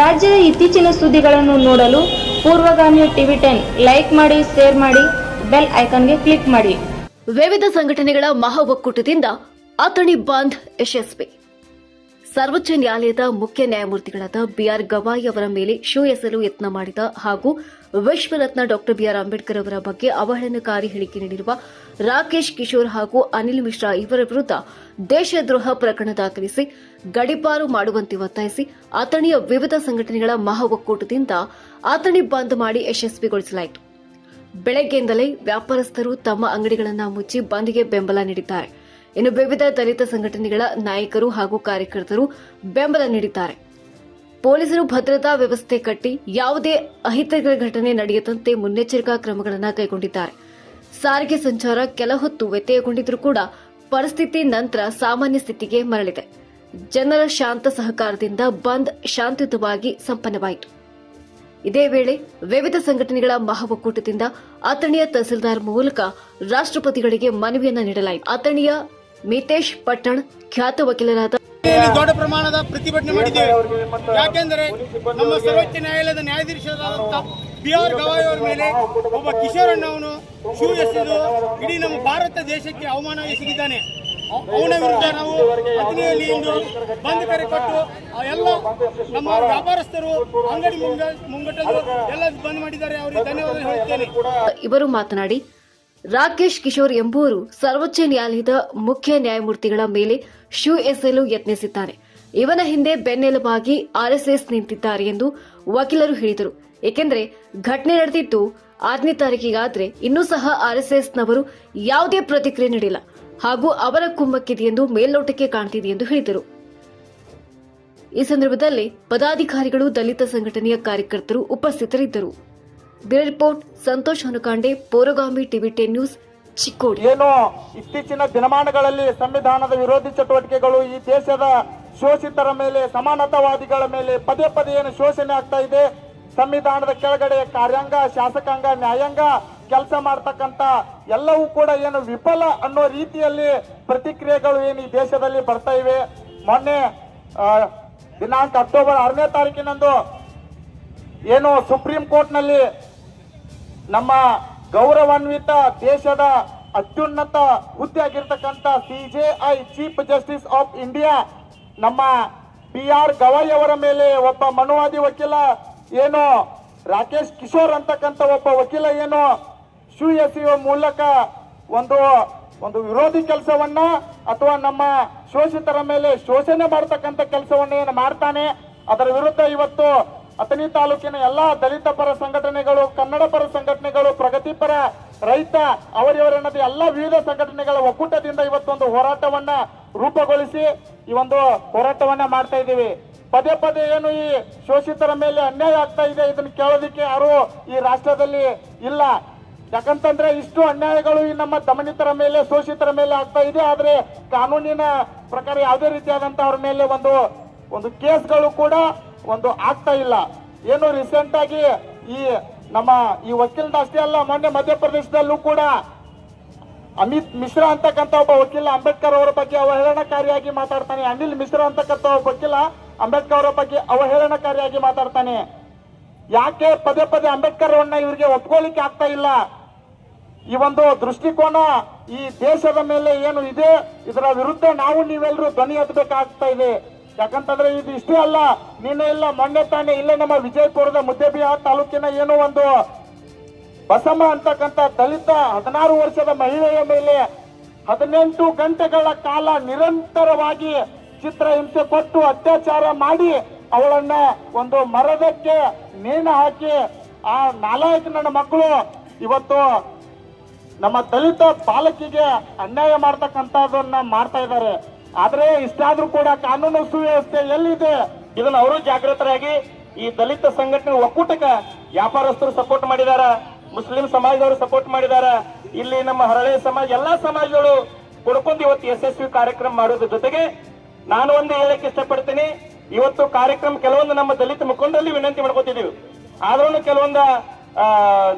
ರಾಜ್ಯದ ಇತ್ತೀಚಿನ ಸುದ್ದಿಗಳನ್ನು ನೋಡಲು ಪೂರ್ವಗಾಮಿ ಟಿವಿ ಟೆನ್ ಲೈಕ್ ಮಾಡಿ, ಶೇರ್ ಮಾಡಿ, ಬೆಲ್ ಐಕಾನ್ಗೆ ಕ್ಲಿಕ್ ಮಾಡಿ. ವಿವಿಧ ಸಂಘಟನೆಗಳ ಮಹಾ ಒಕ್ಕೂಟದಿಂದ ಅಥಣಿ ಬಂದ್ ಯಶಸ್ವಿ. ಸರ್ವೋಚ್ಚ ನ್ಯಾಯಾಲಯದ ಮುಖ್ಯ ನ್ಯಾಯಮೂರ್ತಿಗಳಾದ ಬಿಆರ್ ಗವಾಯಿ ಅವರ ಮೇಲೆ ಶೂ ಎಸಲು ಯತ್ನ ಮಾಡಿದ ಹಾಗೂ ವಿಶ್ವರತ್ನ ಡಾಕ್ಟರ್ ಬಿಆರ್ ಅಂಬೇಡ್ಕರ್ ಅವರ ಬಗ್ಗೆ ಅವಹೇಳನಕಾರಿ ಹೇಳಿಕೆ ನೀಡಿರುವ ರಾಕೇಶ್ ಕಿಶೋರ್ ಹಾಗೂ ಅನಿಲ್ ಮಿಶ್ರಾ ಇವರ ವಿರುದ್ಧ ದೇಶದ್ರೋಹ ಪ್ರಕರಣ ದಾಖಲಿಸಿ ಗಡಿಪಾರು ಮಾಡುವಂತೆ ಒತ್ತಾಯಿಸಿ ಅಥಣಿಯ ವಿವಿಧ ಸಂಘಟನೆಗಳ ಮಹಾ ಒಕ್ಕೂಟದಿಂದ ಅಥಣಿ ಬಂದ್ ಮಾಡಿ ಯಶಸ್ವಿಗೊಳಿಸಲಾಯಿತು. ಬೆಳಗ್ಗೆಯಿಂದಲೇ ವ್ಯಾಪಾರಸ್ಥರು ತಮ್ಮ ಅಂಗಡಿಗಳನ್ನು ಮುಚ್ಚಿ ಬಂದ್ಗೆ ಬೆಂಬಲ ನೀಡಿದ್ದಾರೆ. ಇನ್ನು ವಿವಿಧ ದಲಿತ ಸಂಘಟನೆಗಳ ನಾಯಕರು ಹಾಗೂ ಕಾರ್ಯಕರ್ತರು ಬೆಂಬಲ ನೀಡಿದ್ದಾರೆ. ಪೊಲೀಸರು ಭದ್ರತಾ ವ್ಯವಸ್ಥೆ ಕಟ್ಟಿ ಯಾವುದೇ ಅಹಿತಕರ ಘಟನೆ ನಡೆಯದಂತೆ ಮುನ್ನೆಚ್ಚರಿಕಾ ಕ್ರಮಗಳನ್ನು ಕೈಗೊಂಡಿದ್ದಾರೆ. ಸಾರಿಗೆ ಸಂಚಾರ ಕೆಲ ಹೊತ್ತು ವ್ಯತ್ಯಯಗೊಂಡಿದ್ರೂ ಕೂಡ ಪರಿಸ್ಥಿತಿ ನಂತರ ಸಾಮಾನ್ಯ ಸ್ಥಿತಿಗೆ ಮರಳಿದೆ. ಜನರ ಶಾಂತ ಸಹಕಾರದಿಂದ ಬಂದ್ ಶಾಂತಿಯುತವಾಗಿ ಸಂಪನ್ನವಾಯಿತು. ಇದೇ ವೇಳೆ ವಿವಿಧ ಸಂಘಟನೆಗಳ ಮಹಾ ಒಕ್ಕೂಟದಿಂದ ಅತಣಿಯ ತಹಸೀಲ್ದಾರ್ ಮೂಲಕ ರಾಷ್ಟ್ರಪತಿಗಳಿಗೆ ಮನವಿಯನ್ನು ನೀಡಲಾಯಿತು. ಅತಣಿಯ ಮಿತೇಶ್ ಪಟ್ಟಣ್ ಖ್ಯಾತ ವಕೀಲರಾದ ದೊಡ್ಡ ಪ್ರಮಾಣದ ಪ್ರತಿಭಟನೆ ಮಾಡಿದ್ದೇವೆ. ಯಾಕೆಂದರೆ ನಮ್ಮ ಸರ್ವೋಚ್ಚ ನ್ಯಾಯಾಲಯದ ನ್ಯಾಯಾಧೀಶರಾದಂಥ ಬಿ ಆರ್ ಗವಾಯ್ ಅವರ ಮೇಲೆ ಒಬ್ಬ ಕಿಶೋರ್ ಅಣ್ಣವನು ಶೂ ಎಸೆದು ಇಡೀ ನಮ್ಮ ಭಾರತ ದೇಶಕ್ಕೆ ಅವಮಾನ ಎಸಗಿದ್ದಾನೆ. ಅವ- ಅವನ ವಿರುದ್ಧ ನಾವು ಅಗ್ನಿಯಲ್ಲಿ ಇಂದು ಬಂದ್ ಕರೆ ಕೊಟ್ಟು ಎಲ್ಲ ನಮ್ಮ ವ್ಯಾಪಾರಸ್ಥರು ಅಂಗಡಿ ಮುಂಗ ಮುಂಗಟ್ಟಲು ಎಲ್ಲ ಬಂದ್ ಮಾಡಿದ್ದಾರೆ. ಅವರಿಗೆ ಧನ್ಯವಾದ ಹೇಳ್ತೇನೆ ಇವರು ಮಾತನಾಡಿ ರಾಕೇಶ್ ಕಿಶೋರ್ ಎಂಬುವರು ಸರ್ವೋಚ್ಚ ನ್ಯಾಯಾಲಯದ ಮುಖ್ಯ ನ್ಯಾಯಮೂರ್ತಿಗಳ ಮೇಲೆ ಶೂ ಎಸೆಯಲು ಯತ್ನಿಸಿದ್ದಾರೆ. ಇವನ ಹಿಂದೆ ಬೆನ್ನೆಲುಬಾಗಿ ಆರ್ಎಸ್ಎಸ್ ನಿಂತಿದ್ದಾರೆ ಎಂದು ವಕೀಲರು ಹೇಳಿದರು. ಏಕೆಂದರೆ ಘಟನೆ ನಡೆದಿದ್ದು ಆರನೇ ತಾರೀಕಿಗಾದರೆ ಇನ್ನೂ ಸಹ ಆರ್ಎಸ್ಎಸ್ನವರು ಯಾವುದೇ ಪ್ರತಿಕ್ರಿಯೆ ನೀಡಿಲ್ಲ. ಹಾಗೂ ಅವರ ಕುಮ್ಮಕ್ಕಿದೆ ಎಂದು ಮೇಲ್ನೋಟಕ್ಕೆ ಕಾಣ್ತಿದೆ ಎಂದು ಹೇಳಿದರು. ಈ ಸಂದರ್ಭದಲ್ಲಿ ಪದಾಧಿಕಾರಿಗಳು ದಲಿತ ಸಂಘಟನೆಯ ಕಾರ್ಯಕರ್ತರು ಉಪಸ್ಥಿತರಿದ್ದರು. Bureau report, Santosh Hanukande Pauragami TV ten news, Chikkodi. ಏನು ಇತ್ತೀಚಿನ ದಿನಮಾನಗಳಲ್ಲಿ ಸಂವಿಧಾನದ ವಿರೋಧಿ ಚಟುವಟಿಕೆಗಳು ಈ ದೇಶದ ಶೋಷಿತರ ಮೇಲೆ, ಸಮಾನತಾವಾದಿಗಳ ಮೇಲೆ ಪದೇ ಪದೇ ಏನು ಶೋಷಣೆ ಆಗ್ತಾ ಇದೆ. ಸಂವಿಧಾನದ ಕೆಳಗಡೆ ಕಾರ್ಯಾಂಗ, ಶಾಸಕಾಂಗ, ನ್ಯಾಯಾಂಗ ಕೆಲಸ ಮಾಡ್ತಕ್ಕಂತ ಎಲ್ಲವೂ ಕೂಡ ಏನು ವಿಫಲ ಅನ್ನೋ ರೀತಿಯಲ್ಲಿ ಪ್ರತಿಕ್ರಿಯೆಗಳು ಏನು ಈ ದೇಶದಲ್ಲಿ ಬರ್ತಾ ಇವೆ. ಮೊನ್ನೆ ದಿನಾಂಕ ಅಕ್ಟೋಬರ್ ಆರನೇ ತಾರೀಕಿನಂದು ಏನು ಸುಪ್ರೀಂ ಕೋರ್ಟ್ನಲ್ಲಿ ನಮ್ಮ ಗೌರವಾನ್ವಿತ ದೇಶದ ಅತ್ಯುನ್ನತ ಹುದ್ದೆ ಆಗಿರ್ತಕ್ಕಂಥ CJI chief justice of India, ನಮ್ಮ ಪಿ ಆರ್ ಗವಾಯಿ ಅವರ ಮೇಲೆ ಒಬ್ಬ ಮನುವಾದಿ ವಕೀಲ ಏನು ರಾಕೇಶ್ ಕಿಶೋರ್ ಅಂತಕ್ಕಂಥ ಒಬ್ಬ ವಕೀಲ ಏನು ಶೂ ಎಸೆಯುವ ಮೂಲಕ ಒಂದು ಒಂದು ವಿರೋಧಿ ಕೆಲಸವನ್ನ ಅಥವಾ ನಮ್ಮ ಶೋಷಿತರ ಮೇಲೆ ಶೋಷಣೆ ಮಾಡ್ತಕ್ಕಂಥ ಕೆಲಸವನ್ನ ಏನು ಮಾಡ್ತಾನೆ, ಅದರ ವಿರುದ್ಧ ಇವತ್ತು ಅಥಣಿ ತಾಲೂಕಿನ ಎಲ್ಲಾ ದಲಿತ ಪರ ಸಂಘಟನೆಗಳು, ಕನ್ನಡ ಪರ ಸಂಘಟನೆಗಳು ಪ್ರಗತಿಪರ ರೈತ ಅವರಿವರನ್ನದೇ ಎಲ್ಲ ವಿವಿಧ ಸಂಘಟನೆಗಳ ಒಕ್ಕೂಟದಿಂದ ಇವತ್ತೊಂದು ಹೋರಾಟವನ್ನ ರೂಪುಗೊಳಿಸಿ ಈ ಒಂದು ಹೋರಾಟವನ್ನ ಮಾಡ್ತಾ ಇದ್ದೀವಿ. ಪದೇ ಪದೇ ಏನು ಈ ಶೋಷಿತರ ಮೇಲೆ ಅನ್ಯಾಯ ಆಗ್ತಾ ಇದೆ ಇದನ್ನು ಕೇಳೋದಿಕ್ಕೆ ಯಾರು ಈ ರಾಷ್ಟ್ರದಲ್ಲಿ ಇಲ್ಲ. ಯಾಕಂತಂದ್ರೆ ಇಷ್ಟು ಅನ್ಯಾಯಗಳು ಈ ನಮ್ಮ ದಮನಿತರ ಮೇಲೆ, ಶೋಷಿತರ ಮೇಲೆ ಆಗ್ತಾ ಇದೆ. ಆದ್ರೆ ಕಾನೂನಿನ ಪ್ರಕಾರ ಯಾವುದೇ ರೀತಿಯಾದಂತ ಅವ್ರ ಮೇಲೆ ಒಂದು ಒಂದು ಕೇಸ್ಗಳು ಕೂಡ ಒಂದು ಆಗ್ತಾ ಇಲ್ಲ. ಏನು ರೀಸೆಂಟ್ ಆಗಿ ಈ ನಮ್ಮ ಈ ವಕೀಲದ ಅಷ್ಟೇ ಅಲ್ಲ, ಮೊನ್ನೆ ಮಧ್ಯಪ್ರದೇಶದಲ್ಲೂ ಕೂಡ ಅಮಿತ್ ಮಿಶ್ರಾ ಅಂತಕ್ಕಂಥ ಒಬ್ಬ ವಕೀಲ ಅಂಬೇಡ್ಕರ್ ಅವರ ಬಗ್ಗೆ ಅವಹೇಳನಕಾರಿಯಾಗಿ ಮಾತಾಡ್ತಾನೆ. ಅನಿಲ್ ಮಿಶ್ರಾ ಅಂತಕ್ಕಂಥ ಒಬ್ಬ ವಕೀಲ ಅಂಬೇಡ್ಕರ್ ಅವರ ಬಗ್ಗೆ ಅವಹೇಳನಕಾರಿಯಾಗಿ ಮಾತಾಡ್ತಾನೆ. ಯಾಕೆ ಪದೇ ಪದೇ ಅಂಬೇಡ್ಕರ್ ಅವ್ರನ್ನ ಇವರಿಗೆ ಒಪ್ಕೊಳ್ಳಿಕ್ಕೆ ಆಗ್ತಾ ಇಲ್ಲ? ಈ ಒಂದು ದೃಷ್ಟಿಕೋನ ಈ ದೇಶದ ಮೇಲೆ ಏನು ಇದೆ? ಇದರ ವಿರುದ್ಧ ನಾವು ನೀವೆಲ್ಲರೂ ಧ್ವನಿ ಎತ್ತಬೇಕಾಗ್ತಾ ಇದೆ. ಯಾಕಂತಂದ್ರೆ ಇದು ಇಷ್ಟೇ ಅಲ್ಲ, ನಿನ್ನೆ ಇಲ್ಲ, ಮೊನ್ನೆ ತಾನೇ ಇಲ್ಲೇ ನಮ್ಮ ವಿಜಯಪುರದ ಮುದ್ದೇಬಿಹಾರ್ ತಾಲೂಕಿನ ಏನೋ ಒಂದು ಬಸಮ್ಮ ಅಂತಕ್ಕಂಥ ದಲಿತ ಹದಿನಾರು ವರ್ಷದ ಮಹಿಳೆಯ ಮೇಲೆ ಹದಿನೆಂಟು ಗಂಟೆಗಳ ಕಾಲ ನಿರಂತರವಾಗಿ ಚಿತ್ರಹಿಂಸೆ ಕೊಟ್ಟು ಅತ್ಯಾಚಾರ ಮಾಡಿ ಅವಳನ್ನ ಒಂದು ಮರದಕ್ಕೆ ನೇಣು ಹಾಕಿ ಆ ನಾಲಾಯಕ ನನ್ನ ಮಕ್ಕಳು ಇವತ್ತು ನಮ್ಮ ದಲಿತ ಬಾಲಕಿಗೆ ಅನ್ಯಾಯ ಮಾಡ್ತಕ್ಕಂಥದ್ದನ್ನ ಮಾಡ್ತಾ ಇದ್ದಾರೆ. ಆದ್ರೆ ಇಷ್ಟಾದ್ರೂ ಕೂಡ ಕಾನೂನು ಸುವ್ಯವಸ್ಥೆ ಎಲ್ಲಿದೆ? ಇದನ್ನ ಅವರು ಜಾಗೃತರಾಗಿ ಈ ದಲಿತ ಸಂಘಟನೆ ಒಕ್ಕೂಟಕ್ಕೆ ವ್ಯಾಪಾರಸ್ಥರು ಸಪೋರ್ಟ್ ಮಾಡಿದಾರ, ಮುಸ್ಲಿಂ ಸಮಾಜದವರು ಸಪೋರ್ಟ್ ಮಾಡಿದಾರ. ಇಲ್ಲಿ ನಮ್ಮ ಹರಳೆ ಸಮಾಜ, ಎಲ್ಲಾ ಸಮಾಜಗಳು ಕೊಡ್ಕೊಂಡು ಇವತ್ತು ಯಶಸ್ವಿ ಕಾರ್ಯಕ್ರಮ ಮಾಡೋದ್ರ ಜೊತೆಗೆ ನಾನು ಒಂದು ಹೇಳಕ್ಕೆ ಇಷ್ಟಪಡ್ತೀನಿ. ಇವತ್ತು ಕಾರ್ಯಕ್ರಮ ಕೆಲವೊಂದು ನಮ್ಮ ದಲಿತ ಮುಖಂಡರಲ್ಲಿ ವಿನಂತಿ ಮಾಡ್ಕೋತಿದೀವಿ ಆದ್ರೂ ಕೆಲವೊಂದು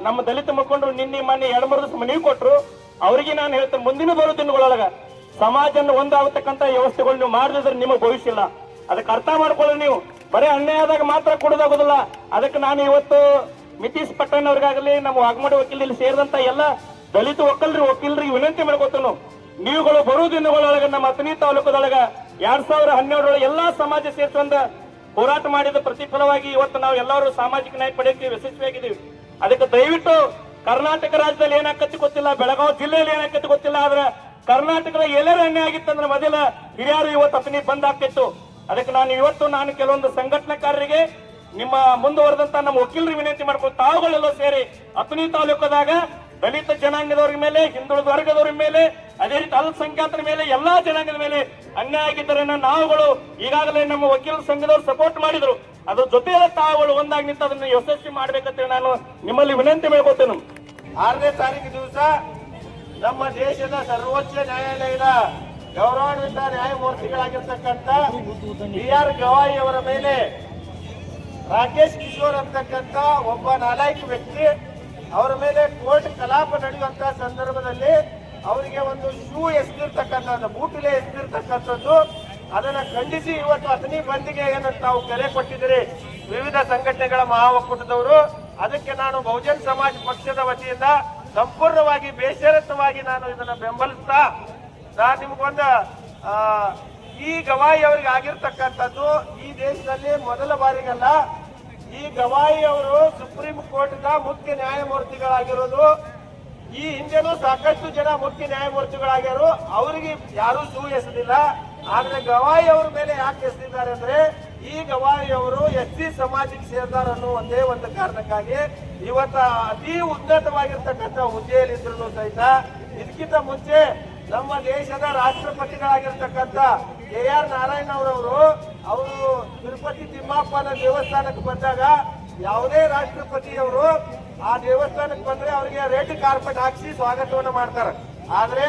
ನಮ್ಮ ದಲಿತ ಮುಖಂಡರು ನಿನ್ನೆ, ಮೊನ್ನೆ ಎರಡು ಮೂರು ದಿವಸ ಮನವಿ ಕೊಟ್ರು. ಅವರಿಗೆ ನಾನು ಹೇಳ್ತೇನೆ, ಮುಂದಿನ ಬರೋ ದಿನಗಳೊಳಗ ಸಮಾಜನ ಒಂದಾಗತಕ್ಕಂತ ವ್ಯವಸ್ಥೆಗಳು ನೀವು ಮಾಡಿದ್ರೆ ನಿಮಗೆ ಭವಿಷ್ಯ ಇಲ್ಲ. ಅದಕ್ಕೆ ಅರ್ಥ ಮಾಡ್ಕೊಳ್ಳಿ ನೀವು. ಬರೀ ಅನ್ಯಾಯ ಆದಾಗ ಮಾತ್ರ ಕೊಡೋದಾಗೋದಿಲ್ಲ. ಅದಕ್ಕೆ ನಾನು ಇವತ್ತು ಮಿತೀಶ್ ಪಟ್ಟಣ್ ಅವ್ರಿಗಾಗಲಿ, ನಮ್ಮ ವಾಗ್ಮಡಿ ವಕೀಲಲ್ಲಿ ಸೇರಿದಂತ ಎಲ್ಲ ದಲಿತ ಒಕ್ಕಲ್ರಿ, ವಕೀಲರಿಗೆ ವಿನಂತಿ ಮಾಡ್ಕೊತನು. ನೀವುಗಳು ಬರುವ ದಿನಗಳೊಳಗ ನಮ್ಮ ಅಥಣಿ ತಾಲೂಕದೊಳಗ ಎರಡ್ ಸಾವಿರ ಹನ್ನೆರಡರೊಳಗೆ ಎಲ್ಲಾ ಸಮಾಜ ಸೇರ್ಕೊಂಡ ಹೋರಾಟ ಮಾಡಿದ ಪ್ರತಿಫಲವಾಗಿ ಇವತ್ತು ನಾವು ಎಲ್ಲರೂ ಸಾಮಾಜಿಕ ನ್ಯಾಯ ಪಡೆಯಕ್ಕೆ ಯಶಸ್ವಿಯಾಗಿದ್ದೀವಿ. ಅದಕ್ಕೆ ದಯವಿಟ್ಟು ಕರ್ನಾಟಕ ರಾಜ್ಯದಲ್ಲಿ ಏನಾಕತಿ ಗೊತ್ತಿಲ್ಲ, ಬೆಳಗಾವಿ ಜಿಲ್ಲೆಯಲ್ಲಿ ಏನಾಕತಿ ಗೊತ್ತಿಲ್ಲ, ಆದ್ರೆ ಕರ್ನಾಟಕದ ಎಲ್ಲರ ಅನ್ಯಾಯ ಆಗಿತ್ತಂದ್ರೆ ಮೊದಲ ಹಿರಿಯರು ಇವತ್ತು ಅತನಿ ಬಂದ್ ಆಗ್ತಿತ್ತು. ಅದಕ್ಕೆ ನಾನು ಇವತ್ತು ನಾನು ಕೆಲವೊಂದು ಸಂಘಟನಾಕಾರರಿಗೆ ನಿಮ್ಮ ಮುಂದುವರೆದಂತ ನಮ್ಮ ವಕೀಲರು ವಿನಂತಿ ಮಾಡ್ಕೊಂಡು ತಾವುಗಳೆಲ್ಲ ಸೇರಿ ಅತನಿ ತಾಲೂಕದಾಗ ದಲಿತ ಜನಾಂಗದವ್ರ ಮೇಲೆ, ಹಿಂದುಳಿದ ವರ್ಗದವ್ರ ಮೇಲೆ, ಅದೇ ರೀತಿ ಅಲ್ಪಸಂಖ್ಯಾತರ ಮೇಲೆ, ಎಲ್ಲಾ ಜನಾಂಗದ ಮೇಲೆ ಅನ್ಯಾಯ ಆಗಿದ್ದರನ್ನ ನಾವುಗಳು ಈಗಾಗಲೇ ನಮ್ಮ ವಕೀಲರ ಸಂಘದವರು ಸಪೋರ್ಟ್ ಮಾಡಿದ್ರು. ಅದ್ರ ಜೊತೆ ತಾವುಗಳು ಒಂದಾಗಿ ನಿಂತು ಅದನ್ನ ಯಶಸ್ವಿ ಮಾಡ್ಬೇಕಂತ ನಾನು ನಿಮ್ಮಲ್ಲಿ ವಿನಂತಿ ಮಾಡ್ಕೋತೇನೆ. ಆರನೇ ತಾರೀಕು ದಿವಸ ನಮ್ಮ ದೇಶದ ಸರ್ವೋಚ್ಚ ನ್ಯಾಯಾಲಯದ ಗೌರವಾನ್ವಿತ ನ್ಯಾಯಮೂರ್ತಿಗಳಾಗಿರ್ತಕ್ಕಂಥ ಬಿ ಆರ್ ಗವಾಯಿ ಅವರ ಮೇಲೆ ರಾಕೇಶ್ ಕಿಶೋರ್ ಅಂತಕ್ಕಂಥ ಒಬ್ಬ ನಾಲಾಯಕ ವ್ಯಕ್ತಿ ಅವರ ಮೇಲೆ ಕೋರ್ಟ್ ಕಲಾಪ ನಡೆಯುವಂತ ಸಂದರ್ಭದಲ್ಲಿ ಅವರಿಗೆ ಒಂದು ಶೂ ಎಸ್ತಿರ್ತಕ್ಕಂಥದ್ದು ಬೂಟಿಲೆ ಎಸ್ತಿರ್ತಕ್ಕಂಥದ್ದು ಅದನ್ನ ಖಂಡಿಸಿ ಇವತ್ತು ಅತನಿ ಬಂದಿಗೆ ಏನಂತ ತಾವು ಕರೆ ಕೊಟ್ಟಿದ್ದೀರಿ. ವಿವಿಧ ಸಂಘಟನೆಗಳ ಮಹಾ ಒಕ್ಕೂಟದವರು ಅದಕ್ಕೆ ನಾನು ಬಹುಜನ್ ಸಮಾಜ ಪಕ್ಷದ ವತಿಯಿಂದ ಸಂಪೂರ್ಣವಾಗಿ ಬೇಷರತ್ತವಾಗಿ ನಾನು ಇದನ್ನ ಬೆಂಬಲಿಸ್ತಾ ನಾನು ನಿಮ್ಗೊಂದು ಈ ಗವಾಯಿ ಅವರಿಗೆ ಆಗಿರ್ತಕ್ಕಂಥದ್ದು ಈ ದೇಶದಲ್ಲಿ ಮೊದಲ ಬಾರಿಗಲ್ಲ. ಈ ಗವಾಯಿ ಅವರು ಸುಪ್ರೀಂ ಕೋರ್ಟ್ನ ಮುಖ್ಯ ನ್ಯಾಯಮೂರ್ತಿಗಳಾಗಿರೋದು. ಈ ಹಿಂದೆನೂ ಸಾಕಷ್ಟು ಜನ ಮುಖ್ಯ ನ್ಯಾಯಮೂರ್ತಿಗಳಾಗ್ಯಾರು. ಅವರಿಗೆ ಯಾರೂ ಸೂ ಎಸೆದಿಲ್ಲ. ಆದ್ರೆ ಗವಾಯಿ ಅವ್ರ ಮೇಲೆ ಯಾಕೆ ಎಸೆದಿದ್ದಾರೆ ಅಂದ್ರೆ, ಈ ಗವಾಯಿ ಅವರು ಎಸ್ ಸಿ ಸಮಾಜಕ್ಕೆ ಸೇರ್ದಾರ ಅನ್ನೋ ಒಂದೇ ಒಂದು ಕಾರಣಕ್ಕಾಗಿ ಇವತ್ತ ಅತಿ ಉನ್ನತವಾಗಿರ್ತಕ್ಕಂಥ ಹುದ್ದೆಯಲ್ಲಿದ್ರು ಸಹಿತ ಇದಕ್ಕಿಂತ ಮುಂಚೆ ನಮ್ಮ ದೇಶದ ರಾಷ್ಟ್ರಪತಿಗಳಾಗಿರ್ತಕ್ಕಂಥ ಕೆ ಆರ್ ನಾರಾಯಣ ಅವರವರು, ಅವರು ತಿರುಪತಿ ತಿಮ್ಮಪ್ಪನ ದೇವಸ್ಥಾನಕ್ಕೆ ಬಂದಾಗ ಯಾವುದೇ ರಾಷ್ಟ್ರಪತಿಯವರು ಆ ದೇವಸ್ಥಾನಕ್ಕೆ ಬಂದ್ರೆ ಅವರಿಗೆ ರೆಡ್ ಕಾರ್ಪೆಟ್ ಹಾಕಿಸಿ ಸ್ವಾಗತವನ್ನು ಮಾಡ್ತಾರೆ. ಆದ್ರೆ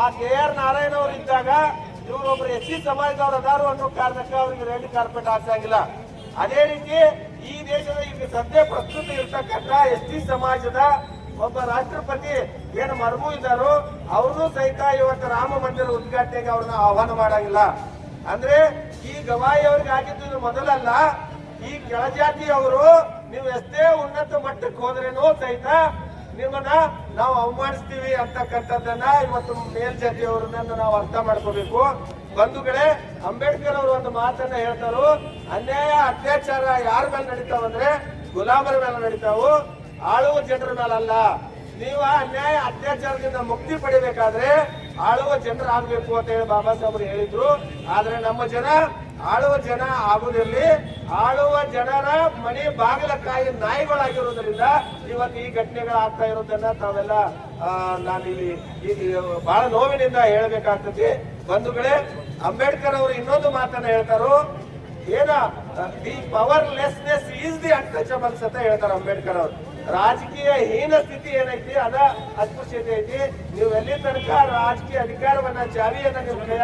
ಆ ಕೆ ಆರ್ ನಾರಾಯಣ ಅವರು ಇದ್ದಾಗ ಇವರೊಬ್ರು ಎಸ್ ಸಿ ಸಮಾಜದವರು ಅದಾರು ಅನ್ನೋ ಕಾರಣಕ್ಕೆ ಅವರಿಗೆ ರೆಡ್ ಕಾರ್ಪೆಟ್ ಹಾಕ್ಸಂಗಿಲ್ಲ ಅದೇ ರೀತಿ ಈ ದೇಶದ ಈಗ ಸದ್ಯ ಪ್ರಸ್ತುತ ಇರ್ತಕ್ಕಂಥ ಎಸ್ ಟಿ ಸಮಾಜದ ಒಬ್ಬ ರಾಷ್ಟ್ರಪತಿ ಏನು ಮರ್ಮು ಇದ್ದಾರೋ ಅವರು ಸಹಿತ ಇವತ್ತು ರಾಮ ಮಂದಿರ ಉದ್ಘಾಟನೆಗೆ ಅವ್ರನ್ನ ಆಹ್ವಾನ ಮಾಡಂಗಿಲ್ಲ. ಅಂದ್ರೆ ಈ ಗವಾಯಿ ಅವ್ರಿಗೆ ಆಗಿದ್ದು ಇದು ಮೊದಲಲ್ಲ, ಈ ಕೆಳಜಾತಿಯವರು ನೀವು ಎಷ್ಟೇ ಉನ್ನತ ಮಟ್ಟಕ್ಕೆ ಹೋದ್ರೇನೋ ಸಹಿತ ನಿಮ್ಮನ್ನ ನಾವು ಅವಮಾನಿಸ್ತೀವಿ ಅಂತಕ್ಕಂಥದ್ದನ್ನ ಇವತ್ತು ಮೇಲ್ಜಾತಿಯವರನ್ನ ನಾವು ಅರ್ಥ ಮಾಡ್ಕೋಬೇಕು. ಬಂಧುಗಳೇ ಅಂಬೇಡ್ಕರ್ ಅವರು ಒಂದು ಮಾತನ್ನ ಹೇಳ್ತಾರು. ಅನ್ಯಾಯ, ಅತ್ಯಾಚಾರ ಯಾರ ಮೇಲೆ ನಡೀತಾವಂದ್ರೆ ಗುಲಾಮರ ಮೇಲೆ ನಡೀತಾವು. ಆಳುವ ಜನರ ಮೇಲಲ್ಲ ನೀವು ಅನ್ಯಾಯ, ಅತ್ಯಾಚಾರದಿಂದ ಮುಕ್ತಿ ಪಡಿಬೇಕಾದ್ರೆ ಆಳುವ ಜನರಾಗಬೇಕು ಅಂತ ಹೇಳಿ ಬಾಬಾ ಸಾಹೇಬರು ಹೇಳಿದ್ರು. ಆದ್ರೆ ನಮ್ಮ ಜನ ಆಳುವ ಜನ ಆಗುದಿರಲಿ ಆಳುವ ಜನರ ಮನೆ ಬಾಗಿಲ ಕಾಯಿ ನಾಯಿಗಳಾಗಿರೋದ್ರಿಂದ ಇವತ್ತು ಈ ಘಟನೆಗಳಾಗ್ತಾ ಇರೋದನ್ನ ತಾವೆಲ್ಲ ನಾನಿಲ್ಲಿ ಬಹಳ ನೋವಿನಿಂದ ಹೇಳಬೇಕಾಗ್ತದೆ. ಬಂಧುಗಳೇ, ಅಂಬೇಡ್ಕರ್ ಅವರು ಇನ್ನೊಂದು ಮಾತನ್ನ ಹೇಳ್ತಾರೋ? ಏನ the powerlessness is the untouchables ಅಂತ ಹೇಳ್ತಾರೆ ಅಂಬೇಡ್ಕರ್ ಅವರು. ರಾಜಕೀಯ ಹೀನ ಸ್ಥಿತಿ ಏನೈತಿ? ಅದ ಅಸ್ಪೃಶ್ಯತೆ ಐತಿ. ನೀವು ಎಲ್ಲಿ ತನಕ ರಾಜಕೀಯ ಅಧಿಕಾರವನ್ನ ಜಾವಿಯನ್ನ ನೀವು ಕೈ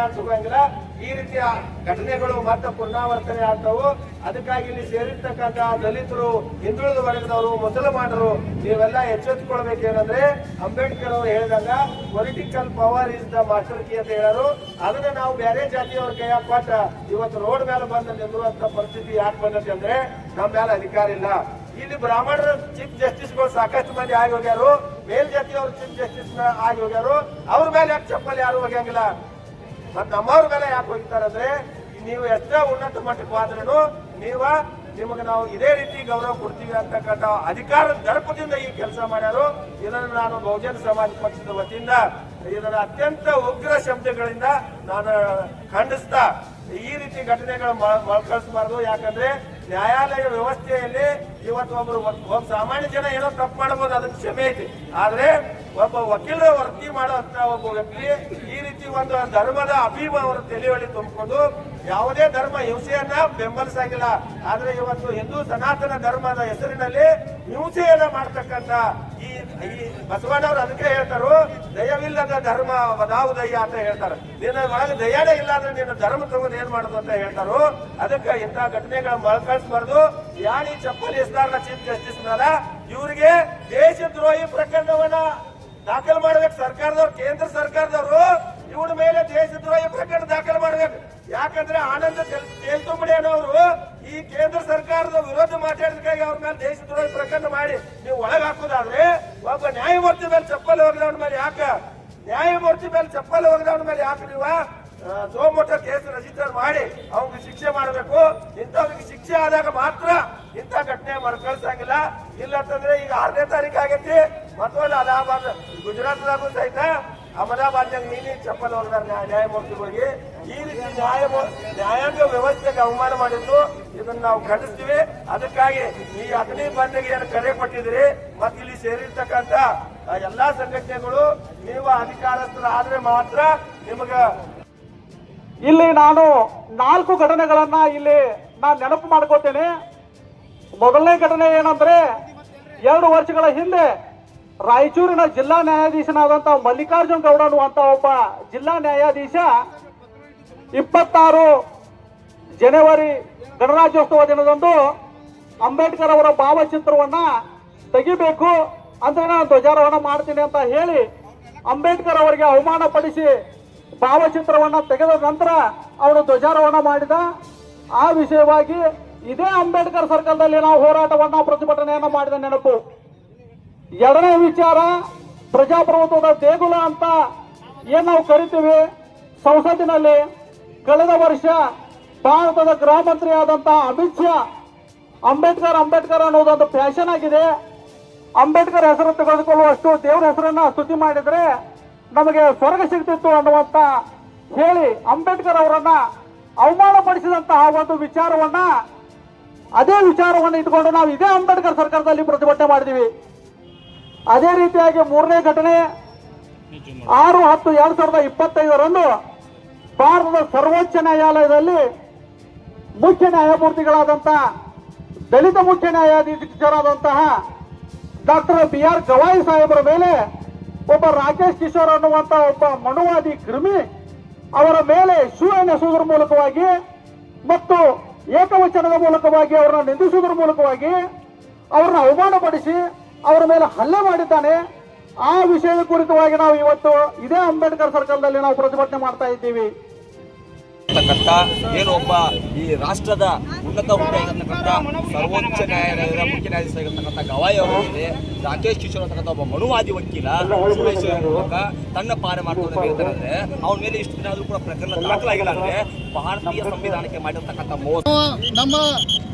ಈ ರೀತಿಯ ಘಟನೆಗಳು ಮತ್ತೆ ಪುನರಾವರ್ತನೆ ಆಗ್ತಾವು. ಅದಕ್ಕಾಗಿ ಇಲ್ಲಿ ಸೇರಿರ್ತಕ್ಕಂಥ ದಲಿತರು, ಹಿಂದುಳಿದ ವರ್ಗದವರು, ಮುಸಲ್ಮಾನರು, ನೀವೆಲ್ಲ ಎಚ್ಚೆತ್ತುಕೊಳ್ಬೇಕೇನಂದ್ರೆ ಅಂಬೇಡ್ಕರ್ ಅವರು ಹೇಳಿದಾಗ political power is the master key ಅಂತ ಹೇಳೋರು. ಅದನ್ನ ನಾವು ಬೇರೆ ಜಾತಿಯವ್ರ ಕೈ ಕೊಟ್ಟ ಇವತ್ತು ರೋಡ್ ಮೇಲೆ ಬಂದು ನಿಲ್ಲುವಂತ ಪರಿಸ್ಥಿತಿ ಯಾಕೆ ಬಂದೈತಿ ಅಂದ್ರೆ ನಮ್ಮ ಮೇಲೆ ಅಧಿಕಾರ ಇಲ್ಲ. ಇಲ್ಲಿ ಬ್ರಾಹ್ಮಣರ ಚೀಫ್ ಜಸ್ಟಿಸ್ಗಳು ಸಾಕಷ್ಟು ಮಂದಿ ಆಗಿ ಹೋಗ್ಯಾರು. ಮೇಲ್ಜಾತಿಯವರು ಚೀಫ್ ಜಸ್ಟಿಸ್ ಆಗಿ ಹೋಗ್ಯಾರು. ಅವ್ರ ಮೇಲೆ ಯಾಕೆ ಚಪ್ಪಲ್ ಯಾರು ಹೋಗ್ಯಂಗಿಲ್ಲ? ಮತ್ ನಮ್ಮವ್ರ ಮೇಲೆ ಯಾಕೆ ಹೋಗ್ತಾರಂದ್ರೆ ನೀವು ಎಷ್ಟೇ ಉನ್ನತ ಮಟ್ಟಕ್ಕೆ ಹೋದ್ರೂ ನೀವ ನಿಮಗೆ ನಾವು ಇದೇ ರೀತಿ ಗೌರವ ಕೊಡ್ತೀವಿ ಅಂತಕ್ಕಂಥ ಅಧಿಕಾರ ದರ್ಪದಿಂದ ಈ ಕೆಲಸ ಮಾಡ್ಯಾರು. ಇದನ್ನು ನಾನು ಬಹುಜನ ಸಮಾಜ ಪಕ್ಷದ ವತಿಯಿಂದ, ಇದರ ಅತ್ಯಂತ ಉಗ್ರ ಶಬ್ದಗಳಿಂದ ನಾನು ಖಂಡಿಸ್ತಾ ಈ ರೀತಿ ಘಟನೆಗಳು ಮಳ್ಕಳಿಸಬಾರ್ದು ಯಾಕಂದ್ರೆ ನ್ಯಾಯಾಲಯ ವ್ಯವಸ್ಥೆಯಲ್ಲಿ ಇವತ್ತು ಒಬ್ರು ಒಬ್ಬ ಸಾಮಾನ್ಯ ಜನ ಏನೋ ತಪ್ಪು ಮಾಡಬಹುದು ಅದಕ್ಕೆ ಕ್ಷಮೆ ಐತಿ. ಆದ್ರೆ ಒಬ್ಬ ವಕೀಲರ ವರ್ತಿ ಮಾಡುವಂತ ಒಬ್ಬ ವ್ಯಕ್ತಿ ಈ ರೀತಿ ಒಂದು ಧರ್ಮದ ಅಭಿಮ ಅವರು ತಿಳಿವಳಿ ತುಂಬಿಕೊಂಡು ಯಾವುದೇ ಧರ್ಮ ಹಿಂಸೆಯನ್ನ ಬೆಂಬಲಿಸಂಗಿಲ್ಲ. ಆದ್ರೆ ಇವತ್ತು ಹಿಂದೂ ಸನಾತನ ಧರ್ಮದ ಹೆಸರಿನಲ್ಲಿ ಹಿಂಸೆಯನ್ನ ಮಾಡ್ತಕ್ಕಂತ ಈ ಬಸವಣ್ಣವ್ರು ಅದಕ್ಕೆ ಹೇಳ್ತಾರು, ದಯವಿಲ್ಲದ ಧರ್ಮ ವದಾವುದಯ್ಯ ಅಂತ ಹೇಳ್ತಾರೆ. ನಿನ್ನ ಒಳಗೆ ದಯಾನೇ ಇಲ್ಲ ಅಂದ್ರೆ ನಿನ್ನ ಧರ್ಮ ತಗೊಂಡು ಏನ್ ಮಾಡೋದು ಅಂತ ಹೇಳ್ತಾರು, ಅದಕ್ಕೆ ಇಂತಹ ಘಟನೆಗಳ ಮಳಕಳಿಸಬಾರ್ದು ಯಾಣಿ ಚಪ್ಪಲಿ ಎಸ್ದಾರನ ಚೀಫ್ ಜಸ್ಟಿಸ್ ಇವರಿಗೆ ದೇಶದ್ರೋಹಿ ಪ್ರಕರಣವನ್ನ ದಾಖಲು ಮಾಡ್ಬೇಕು ಸರ್ಕಾರದವ್ರು, ಕೇಂದ್ರ ಸರ್ಕಾರದವರು. ಇವನ ಮೇಲೆ ದೇಶದ್ರೋಹ ಪ್ರಕರಣ ದಾಖಲು ಮಾಡಬೇಕು. ಯಾಕಂದ್ರೆ ಆನಂದ ತೆಲ್- ತೇಲ್ತುಂಬಡಿ ಅನ್ನೋರು ಈ ಕೇಂದ್ರ ಸರ್ಕಾರದ ವಿರೋಧ ಮಾತಾಡೋದಕ್ಕಾಗಿ ಅವ್ರ ಮೇಲೆ ದೇಶದ್ರೋಹ ಪ್ರಕರಣ ಮಾಡಿ ನೀವು ಒಳಗೆ ಹಾಕೋದಾದ್ರೆ ಒಬ್ಬ ನ್ಯಾಯಮೂರ್ತಿ ಮೇಲೆ ಚಪ್ಪಲ್ ಹೋಗದವನ ಮೇಲೆ ಯಾಕ? ನ್ಯಾಯಮೂರ್ತಿ ಮೇಲೆ ಚಪ್ಪಲ್ ಹೋಗದವನ ಮೇಲೆ ಯಾಕೆ ನೀವು ಸೋಮೋಟ ಕೇಸ್ ರಜಿಸ್ಟರ್ ಮಾಡಿ ಅವ್ರಿಗೆ ಶಿಕ್ಷೆ ಮಾಡಬೇಕು. ಇಂಥವ್ರಿಗೆ ಶಿಕ್ಷೆ ಆದಾಗ ಮಾತ್ರ ಇಂಥ ಘಟನೆ ಮರುಕಳಿಸಂಗಿಲ್ಲ ಇಲ್ಲ ಅಂತಂದ್ರೆ ಈಗ ಆರನೇ ತಾರೀಕು ಆಗೈತಿ. ಮತ್ತೊಂದು ಅಲಹಾಬಾದ್ ಗುಜರಾತ್ದಾಗೂ ಸಹಿತ ಅಹಮದಾಬಾದ್ನಾಗ ನೀಲಿ ಚಪ್ಪಲ್ ಹೋಗದಾರ ನ್ಯಾಯಮೂರ್ತಿಗಳಿಗೆ ಈ ರೀತಿ ನ್ಯಾಯ ನ್ಯಾಯಾಂಗ ವ್ಯವಸ್ಥೆಗೆ ಅವಮಾನ ಮಾಡಿದ್ದು, ಇದನ್ನ ನಾವು ಖಂಡಿಸ್ತೀವಿ. ಅದಕ್ಕಾಗಿ ಈ ಅಗ್ನಿ ಬಂದಿಗೆ ಏನು ಕರೆ ಕೊಟ್ಟಿದ್ರಿ ಮತ್ತೆ ಇಲ್ಲಿ ಸೇರಿರ್ತಕ್ಕಂಥ ಎಲ್ಲಾ ಸಂಘಟನೆಗಳು, ನೀವು ಅಧಿಕಾರಸ್ಥರಾದ್ರೆ ಮಾತ್ರ ನಿಮಗ ಇಲ್ಲಿ ನಾನು ನಾಲ್ಕು ಘಟನೆಗಳನ್ನ ಇಲ್ಲಿ ನಾನು ನೆನಪು ಮಾಡ್ಕೋತೇನೆ. ಮೊದಲನೇ ಘಟನೆ ಏನಂದ್ರೆ, ಎರಡು ವರ್ಷಗಳ ಹಿಂದೆ ರಾಯಚೂರಿನ ಜಿಲ್ಲಾ ನ್ಯಾಯಾಧೀಶನಾದಂತಹ ಮಲ್ಲಿಕಾರ್ಜುನ್ ಗೌಡ ಅನ್ನುವಂತ ಒಬ್ಬ ಜಿಲ್ಲಾ ನ್ಯಾಯಾಧೀಶ ಇಪ್ಪತ್ತಾರು ಜನವರಿ ಗಣರಾಜ್ಯೋತ್ಸವ ದಿನದಂದು ಅಂಬೇಡ್ಕರ್ ಅವರ ಭಾವಚಿತ್ರವನ್ನ ತೆಗಿಬೇಕು ಅಂದ್ರೆ ನಾನು ಧ್ವಜಾರೋಹಣ ಮಾಡ್ತೀನಿ ಅಂತ ಹೇಳಿ ಅಂಬೇಡ್ಕರ್ ಅವರಿಗೆ ಅವಮಾನ ಪಡಿಸಿ ಭಾವಚಿತ್ರವನ್ನ ತೆಗೆದ ನಂತರ ಅವರು ಧ್ವಜಾರೋಹಣ ಮಾಡಿದ. ಆ ವಿಷಯವಾಗಿ ಇದೇ ಅಂಬೇಡ್ಕರ್ ಸರ್ಕಲ್ದಲ್ಲಿ ನಾವು ಹೋರಾಟವನ್ನ ಪ್ರತಿಭಟನೆಯನ್ನ ಮಾಡಿದ ನೆನಪು. ಎರಡನೇ ವಿಚಾರ, ಪ್ರಜಾಪ್ರಭುತ್ವದ ದೇಗುಲ ಅಂತ ಏನ್ ನಾವು ಕರಿತೀವಿ? ಸಂಸತ್ತಿನಲ್ಲಿ ಕಳೆದ ವರ್ಷ ಭಾರತದ ಗೃಹ ಮಂತ್ರಿ ಆದಂತಹ ಅಮಿತ್ ಶಾ ಅಂಬೇಡ್ಕರ್ ಅಂಬೇಡ್ಕರ್ ಅನ್ನೋದೊಂದು ಫ್ಯಾಷನ್ ಆಗಿದೆ. ಅಂಬೇಡ್ಕರ್ ಹೆಸರು ತೆಗೆದುಕೊಳ್ಳುವಷ್ಟು ದೇವರ ಹೆಸರನ್ನ ಸ್ತುತಿ ಮಾಡಿದ್ರೆ ನಮಗೆ ಸ್ವರ್ಗ ಸಿಗ್ತಿತ್ತು ಅನ್ನುವಂತ ಹೇಳಿ ಅಂಬೇಡ್ಕರ್ ಅವರನ್ನ ಪಡಿಸಿದಂತಹ ಒಂದು ವಿಚಾರವನ್ನ, ಅದೇ ವಿಚಾರವನ್ನು ಇಟ್ಕೊಂಡು ನಾವು ಇದೇ ಅಂಬೇಡ್ಕರ್ ಸರ್ಕಾರದಲ್ಲಿ ಪ್ರತಿಭಟನೆ ಮಾಡಿದೀವಿ. ಅದೇ ರೀತಿಯಾಗಿ ಮೂರನೇ ಘಟನೆ ಆರು ಹತ್ತು ಎರಡ್ ಸಾವಿರದ ಇಪ್ಪತ್ತೈದರಂದು ಭಾರತದ ಸರ್ವೋಚ್ಚ ನ್ಯಾಯಾಲಯದಲ್ಲಿ ಮುಖ್ಯ ನ್ಯಾಯಮೂರ್ತಿಗಳಾದಂತಹ ದಲಿತ ಮುಖ್ಯ ನ್ಯಾಯಾಧೀಶರಾದಂತಹ ಡಾಕ್ಟರ್ ಬಿ ಆರ್ ಗವಾಯಿ ಸಾಹೇಬರ ಮೇಲೆ ಒಬ್ಬ ರಾಕೇಶ್ ಕಿಶೋರ್ ಅನ್ನುವಂತಹ ಒಬ್ಬ ಮನುವಾದಿ ಕ್ರಿಮಿ ಅವರ ಮೇಲೆ ಶೂ ಎನ್ನೆಸುವುದರ ಮೂಲಕವಾಗಿ ಮತ್ತು ಏಕವಚನದ ಮೂಲಕವಾಗಿ ಅವರನ್ನು ನಿಂದಿಸುವುದರ ಮೂಲಕವಾಗಿ ಅವರನ್ನು ಅವಮಾನಪಡಿಸಿ ಅವರ ಮೇಲೆ ಹಲ್ಲೆ ಮಾಡಿದ್ದಾನೆ. ಆ ವಿಷಯದ ಕುರಿತವಾಗಿ ನಾವು ಇವತ್ತು ಇದೇ ಅಂಬೇಡ್ಕರ್ ಸರ್ಕಲ್ನಲ್ಲಿ ನಾವು ಪ್ರತಿಭಟನೆ ಮಾಡ್ತಾ ಇದ್ದೀವಿ. ಅಂತಕ್ಕಂಥ ಏನು ಒಬ್ಬ ಈ ರಾಷ್ಟ್ರದ ಉನ್ನತ ಹುದ್ದೆ ಆಗಿರ್ತಕ್ಕಂಥ ಸರ್ವೋಚ್ಚ ನ್ಯಾಯಾಲಯದ ಮುಖ್ಯ ನ್ಯಾಯಾಧೀಶ ಆಗಿರ್ತಕ್ಕಂಥ ಗವಾಯಿ ಅವರು ಇದೆ ರಾಕೇಶ್ ಕಿಶೋರ್ ಅಂತಕ್ಕಂಥ ಒಬ್ಬ ಮನುವಾದಿ ವಕೀಲ ಸುರೇಶ್ ಮೂಲಕ ತನ್ನ ಪಾರೆ ಮಾಡ್ಕೊಂಡು ಹೇಳ್ತಾರೆ. ಅವನ ಮೇಲೆ ಇಷ್ಟು ದಿನ ಆದರೂ ಕೂಡ ಪ್ರಕರಣ ದಾಖಲಾಗಿಲ್ಲ ಅಂದ್ರೆ ಭಾರತೀಯ ಸಂವಿಧಾನಕ್ಕೆ ಮಾಡಿರ್ತಕ್ಕಂಥ ಮೋಸ. ನಮ್ಮ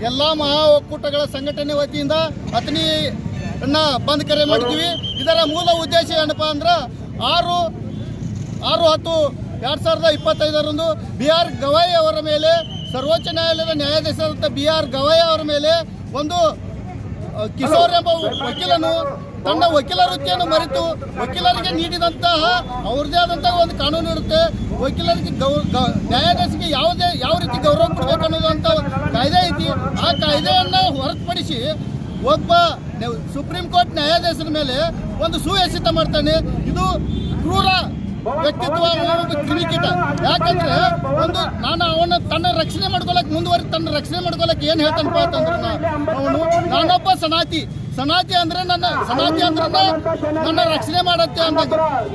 ಎಲ್ಲಾ ಮಹಾ ಒಕ್ಕೂಟಗಳ ಸಂಘಟನೆ ವತಿಯಿಂದ ಅತನಿ ಬಂದ್ ಕರೆ ಮಾಡಿದ್ದೀವಿ ಇದರ ಮೂಲ ಉದ್ದೇಶ ಏನಪ್ಪ ಅಂದ್ರೆ ಆರು ಆರು ಹತ್ತು ಎರಡ್ ಸಾವಿರದ ಇಪ್ಪತ್ತೈದರಂದು ಬಿ ಆರ್ ಗವಾಯಿ ಅವರ ಮೇಲೆ, ಸರ್ವೋಚ್ಚ ನ್ಯಾಯಾಲಯದ ನ್ಯಾಯಾಧೀಶರಾದಂಥ ಬಿ ಆರ್ ಗವಾಯಿ ಅವರ ಮೇಲೆ ಒಂದು ಕಿಶೋರ್ ಎಂಬ ವಕೀಲನು, ತನ್ನ ವಕೀಲ ವೃತ್ತಿಯನ್ನು ಮರೆತು ವಕೀಲರಿಗೆ ನೀಡಿದಂತಹ ಅವ್ರದ್ದೇ ಆದಂತಹ ಒಂದು ಕಾನೂನು ಇರುತ್ತೆ. ವಕೀಲರಿಗೆ ಗೌ ನ್ಯಾಯಾಧೀಶಿಗೆ ಯಾವುದೇ, ಯಾವ ರೀತಿ ಗೌರವ ಕೊಡಬೇಕು ಅಂತ ಒಂದು ಕಾಯ್ದೆ ಐತಿ. ಆ ಕಾಯ್ದೆಯನ್ನು ಹೊರತುಪಡಿಸಿ ಒಬ್ಬ ಸುಪ್ರೀಂ ಕೋರ್ಟ್ ನ್ಯಾಯಾಧೀಶರ ಮೇಲೆ ಒಂದು ಸುವ್ಯಸಿತ ಮಾಡ್ತಾನೆ. ಇದು ಕ್ರೂರ ವ್ಯಕ್ತಿತ್ವ ಕ್ರಿಮಿಕೀಟ ಯಾಕಂದ್ರೆ ಒಂದು ನಾನು ಅವನ ತನ್ನ ರಕ್ಷಣೆ ಮಾಡ್ಕೊಳಕ್ ಮುಂದುವರಿ ತನ್ನ ರಕ್ಷಣೆ ಮಾಡ್ಕೊಳಕ್ ಏನ್ ಹೇಳ್ತಾನಪ್ಪ ಅಂತಂದ್ರೆ ಅವನು ನಾನೊಬ್ಬ ಸನಾತಿ. ಸನಾತಿ ಅಂದ್ರೆ ನನ್ನ ಸನಾತಿ ಅಂದ್ರೆ ನನ್ನ ರಕ್ಷಣೆ ಮಾಡತ್ತೆ ಅಂತ.